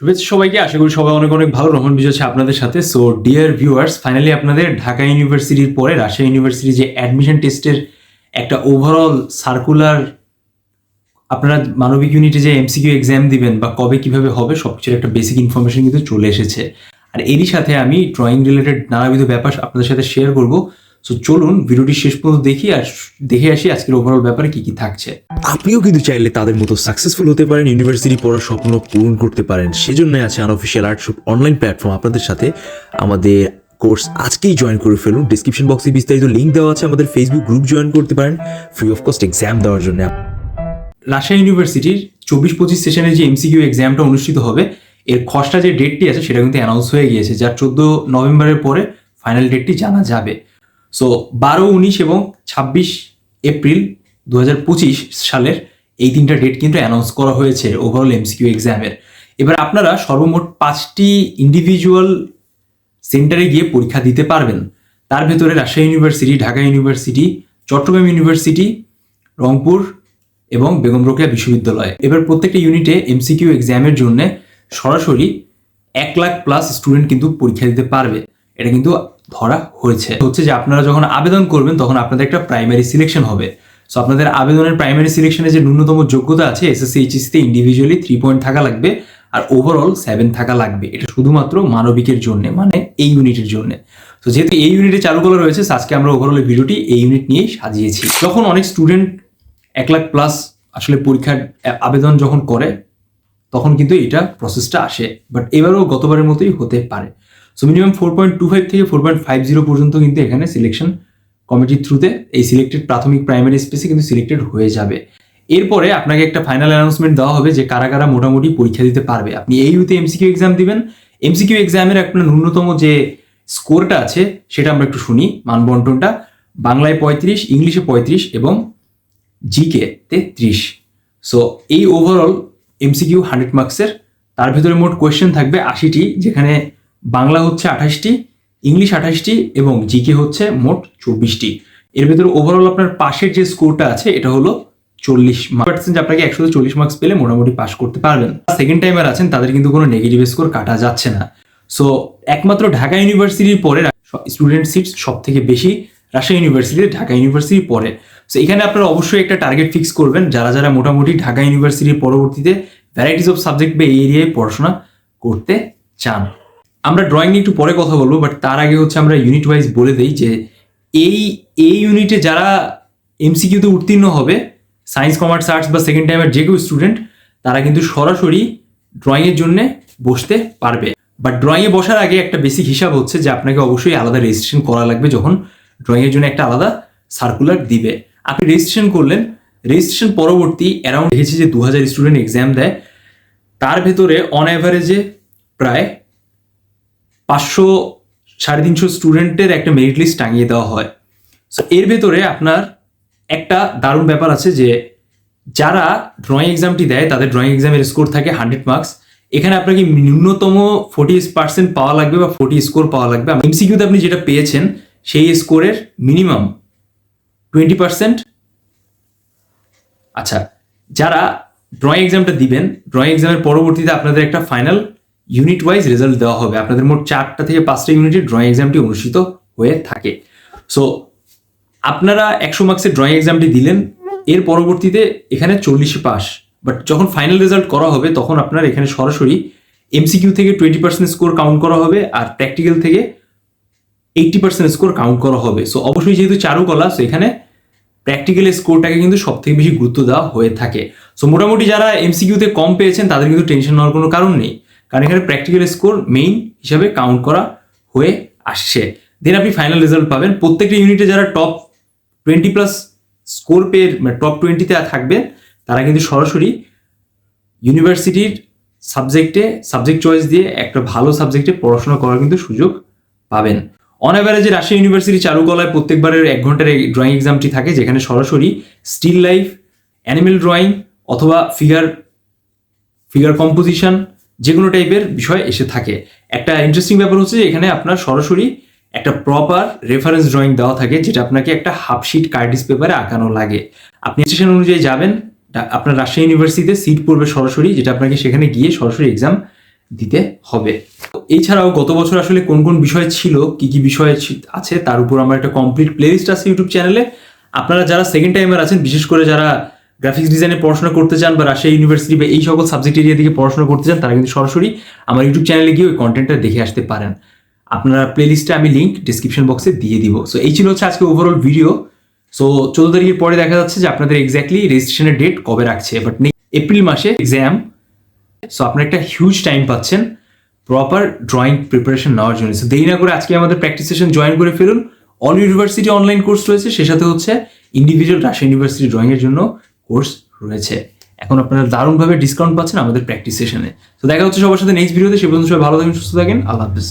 শুভেচ্ছা সবাইকে, আশা করি সবাই অনেক অনেক ভালো। রহমান বিজয় আছে আপনাদের সাথে। সো ডিয়ার ভিউয়ার্স ফাইনালি আপনাদের ঢাকা ইউনিভার্সিটির পরে, রাজশাহী ইউনিভার্সিটি যে অ্যাডমিশন টেস্টের একটা ওভারঅল সার্কুলার আপনারা মানবিক ইউনিটে যে এমসিকিউ এক্সাম দিবেন বা কবে কীভাবে হবে সব কিছুর একটা বেসিক ইনফরমেশন কিন্তু চলে এসেছে। আর এরই সাথে আমি ড্রয়িং রিলেটেড নানাবিধ ব্যাপার আপনাদের সাথে শেয়ার করব। সো চলুন ভিডিওটি শেষ পর্যন্ত দেখি আর দেখে আসি আজকের ওভারঅল ব্যাপারে কি কি থাকছে। আপনিও কিন্তু চাইলে তাদের মতো সাকসেসফুল হতে পারেন ইউনিভার্সিটি পড়ার স্বপ্ন পূরণ করতে পারেন। সেজন্য আছে আনঅফিসিয়াল আর্টশপ অনলাইন প্ল্যাটফর্ম আপনাদের সাথে আমাদের কোর্স আজকেই জয়েন করে ফেলুন। ডিসক্রিপশন বক্সে বিস্তারিত লিঙ্ক দেওয়া আছে আমাদের ফেসবুক গ্রুপ জয়েন করতে পারেন। ফ্রি অফ কস্ট এক্সাম দেওয়ার জন্য। রাজশাহী ইউনিভার্সিটির চব্বিশ পঁচিশ সেশনের যে এমসিকিউ এক্সামটা অনুষ্ঠিত হবে এর খসড়া যে ডেটটি আছে সেটা কিন্তু অ্যানাউন্স হয়ে গিয়েছে যার চোদ্দ নভেম্বরের পরে ফাইনাল ডেটটি জানা যাবে। সো বারো, উনিশ এবং ছাব্বিশ এপ্রিল দু সালের এই তিনটা ডেট কিন্তু অ্যানাউন্স করা হয়েছে ওভারঅল এমসিকিউ এক্সামের এবার আপনারা সর্বমোট পাঁচটি ইন্ডিভিজুয়াল সেন্টারে গিয়ে পরীক্ষা দিতে পারবেন। তার ভেতরে Rajshahi university Dhaka university Chattogram university Rangpur এবং বেগম রোকেয়া বিশ্ববিদ্যালয়। এবার প্রত্যেকটা ইউনিটে এমসিকিউ এক্সামের জন্য সরাসরি এক লাখ প্লাস স্টুডেন্ট কিন্তু পরীক্ষা দিতে পারবে। এটা কিন্তু ধরা হয়েছে। হচ্ছে যে আপনারা যখন আবেদন করবেন, তখন আপনাদের একটা প্রাইমারি সিলেকশন হবে। সো আপনাদের আবেদনের প্রাইমারি সিলেকশনে যে ন্যূনতম যোগ্যতা আছে এসএসসি এইচএসসিতে ইন্ডিভিজুয়ালি থ্রি পয়েন্ট থাকা লাগবে আর ওভারঅল সেভেন থাকা লাগবে। এটা শুধুমাত্র মানবিকের জন্য মানে এই ইউনিটের জন্য। তো যেহেতু এই ইউনিটে চালু করা রয়েছে আজকে আমরা ওভারঅল ভিডিওটি এই ইউনিট নিয়েই সাজিয়েছি। যখন অনেক স্টুডেন্ট এক লাখ প্লাস আসলে পরীক্ষার আবেদন যখন করে, তখন কিন্তু এটা প্রসেসটা আসে। বাট এবারও গতবারের মতোই হতে পারে। So minimum four point two five থেকে ফোর পয়েন্ট ফাইভ জিরো পর্যন্ত কিন্তু এখানে সিলেকশন কমিটির থ্রুতে এই সিলেক্টেড প্রাথমিক প্রাইমারি স্পেসে কিন্তু সিলেক্টেড হয়ে যাবে। এরপরে আপনাকে একটা ফাইনাল অ্যানাউন্সমেন্ট দেওয়া হবে যে কারা কারা মোটামুটি পরীক্ষা দিতে পারবে। আপনি এই ইউতে এমসিকিউ এক্সাম দিবেন। এমসিকিউ এক্সামের আপনার ন্যূনতম যে স্কোরটা আছে, সেটা আমরা একটু শুনি মানবন্টনটা। বাংলায় পঁয়ত্রিশ, ইংলিশে পঁয়ত্রিশ এবং জিকে তে ত্রিশ। সো এই ওভারঅল এমসিকিউ হান্ড্রেড মার্কসের তার ভিতরে মোট কোয়েশ্চেন থাকবে আশিটি, যেখানে বাংলা হচ্ছে আঠাশটি, ইংলিশ আঠাশটি এবং জিকে হচ্ছে মোট চব্বিশটি। এর ভিতরে ওভারঅল আপনার পাশের যে স্কোরটা আছে, এটা হলো চল্লিশ মার্ক পার্সেন্ট আপনাকে একশো চল্লিশ মার্কস পেলে মোটামুটি পাস করতে পারবেন। সেকেন্ড টাইমার আছেন, তাদের কিন্তু কোনো নেগেটিভ স্কোর কাটা যাচ্ছে না। সো একমাত্র ঢাকা ইউনিভার্সিটির পরে স্টুডেন্ট সিট সব থেকে বেশি রাজশাহী ইউনিভার্সিটি ঢাকা ইউনিভার্সিটির পরে। সো এখানে আপনারা অবশ্যই একটা টার্গেট ফিক্স করবেন। যারা যারা মোটামুটি ঢাকা ইউনিভার্সিটির পরবর্তীতে ভ্যারাইটিস অফ সাবজেক্ট বা এরিয়ায় পড়াশোনা করতে চান। আমরা ড্রয়িং নিয়ে একটু পরে কথা বলব বাট তার আগে হচ্ছে আমরা ইউনিট ওয়াইজ বলে দিই যে এই এই ইউনিটে যারা এমসিকিউতে উত্তীর্ণ হবে সায়েন্স কমার্স আর্টস বা সেকেন্ড টাইমের যে কেউ স্টুডেন্ট তারা কিন্তু সরাসরি ড্রয়িংয়ের জন্য বসতে পারবে। বাট ড্রয়িংয়ে বসার আগে একটা বেসিক হিসাব হচ্ছে যে আপনাকে অবশ্যই আলাদা রেজিস্ট্রেশন করা লাগবে যখন ড্রয়িংয়ের জন্য একটা আলাদা সার্কুলার দিবে। আপনি রেজিস্ট্রেশন করলেন রেজিস্ট্রেশন পরবর্তী অ্যারাউন্ড দেখেছি যে দু হাজার স্টুডেন্ট এক্সাম দেয়, তার ভেতরে অন অ্যাভারেজে প্রায় পাঁচশো সাড়ে তিনশো স্টুডেন্টের একটা মেরিট লিস্ট টাঙিয়ে দেওয়া হয়। সো এর ভেতরে আপনার একটা দারুণ ব্যাপার আছে যে, যারা ড্রয়িং এক্সামটি দেয়, তাদের ড্রয়িং এক্সামের স্কোর থাকে হান্ড্রেড মার্কস এখানে আপনাকে ন্যূনতম ফোর্টি পার্সেন্ট পাওয়া লাগবে বা ফোর্টি স্কোর পাওয়া লাগবে। এমসিকিউতে আপনি যেটা পেয়েছেন, সেই স্কোরের মিনিমাম টোয়েন্টি পার্সেন্ট আচ্ছা যারা ড্রয়িং এক্সামটা দিবেন ড্রয়িং এক্সামের পরবর্তীতে আপনাদের একটা ফাইনাল ইউনিট ওয়াইজ রেজাল্ট দেওয়া হবে। আপনাদের মোট চারটা থেকে পাঁচটা ইউনিটের ড্রয়িং এক্সামটি অনুষ্ঠিত হয়ে থাকে। সো আপনারা একশো মার্কসের ড্রয়িং এক্সামটি দিলেন, এর পরবর্তীতে এখানে চল্লিশে পাস বাট যখন ফাইনাল রেজাল্ট করা হবে, তখন আপনার এখানে সরাসরি এমসিকিউ থেকে টোয়েন্টি পার্সেন্ট স্কোর কাউন্ট করা হবে আর প্র্যাকটিক্যাল থেকে এইটটি পার্সেন্ট স্কোর কাউন্ট করা হবে। সো অবশ্যই যেহেতু চারুকলা সো এখানে প্র্যাকটিক্যাল স্কোরটাকে কিন্তু সব থেকে বেশি গুরুত্ব দেওয়া হয়ে থাকে। সো মোটামুটি যারা এমসিকিউতে কম পেয়েছেন, তাদের কিন্তু টেনশন নেওয়ার কোনো কারণ নেই। কারণ এখানে প্র্যাকটিক্যাল স্কোর মেইন হিসাবে কাউন্ট করা হয়ে আসছে। দেন আপনি ফাইনাল রেজাল্ট পাবেন। প্রত্যেকটা ইউনিটে যারা টপ টোয়েন্টি প্লাস স্কোর পেয়ে মানে টপ টোয়েন্টিতে থাকবে, তারা কিন্তু সরাসরি ইউনিভার্সিটির সাবজেক্টে সাবজেক্ট চয়েস দিয়ে একটা ভালো সাবজেক্টে পড়াশোনা করার কিন্তু সুযোগ পাবেন। অন অ্যাভারেজে রাজশাহী ইউনিভার্সিটি চারুকলায় প্রত্যেকবারের এক ঘণ্টার ড্রয়িং এক্সামটি থাকে, যেখানে সরাসরি স্টিল লাইফ অ্যানিমেল ড্রয়িং অথবা ফিগার ফিগার কম্পোজিশন যে কোনো টাইপের বিষয় এসে থাকে। একটা ইন্টারেস্টিং ব্যাপার হচ্ছে যে এখানে আপনার সরাসরি একটা প্রপার রেফারেন্স ড্রয়িং দেওয়া থাকে, যেটা আপনাকে একটা হাফ শিট কার্ডিস পেপারে আঁকানো লাগে। আপনি স্টেশন অনুযায়ী যাবেন আপনার রাজশাহী ইউনিভার্সিটিতে সিট পড়বে সরাসরি, যেটা আপনাকে সেখানে গিয়ে সরাসরি এক্সাম দিতে হবে। এছাড়াও গত বছর আসলে কোন কোন বিষয় ছিল, কি কি বিষয় আছে, তার উপর আমার একটা কমপ্লিট প্লেলিস্ট আছে ইউটিউব চ্যানেলে আপনারা যারা সেকেন্ড টাইমার আছেন, বিশেষ করে যারা গ্রাফিক্স ডিজাইনে পড়াশোনা করতে চান বা রাশিয়া ইউনিভার্সিটি বা এই সকল সাবজেক্ট এরিয়া দিকে পড়াশোনা করতে চান, তারা কিন্তু সরাসরি আমার ইউটিউব চ্যানেলে গিয়ে ওই কন্টেন্টটা দেখে আসতে পারেন। আপনারা প্লেলিস্টে আমি লিঙ্ক ডিসক্রিপশন বক্সে দিয়ে দিব। সো এই ছিল হচ্ছে আজকে ওভারঅল ভিডিও সো চোদ্দ তারিখের পরে দেখা যাচ্ছে যে আপনাদের এক্স্যাক্টলি রেজিস্ট্রেশনের ডেট কবে রাখছে। বাট এপ্রিল মাসে এক্সাম সো আপনারা একটা হিউজ টাইম পাচ্ছেন প্রপার ড্রয়িং প্রিপারেশন নেওয়ার জন্য। সো দেরি না করে আজকে আমাদের প্র্যাকটিস সেশন জয়েন করে ফেলুন। অল ইউনিভার্সিটি অনলাইন কোর্স রয়েছে, সে সাথে হচ্ছে ইন্ডিভিজুয়াল রাশিয়া ইউনিভার্সিটি ড্রয়িংয়ের জন্য। কোর্স রয়েছে। এখন আপনারা দারুণভাবে ডিসকাউন্ট পাচ্ছেন আমাদের প্র্যাকটিস সেশনে তো দেখা হচ্ছে সবার সাথে নেক্সট ভিডিওতে সে পর্যন্ত সবাই ভালো থাকেন সুস্থ থাকেন আল্লাহ হাফিজ।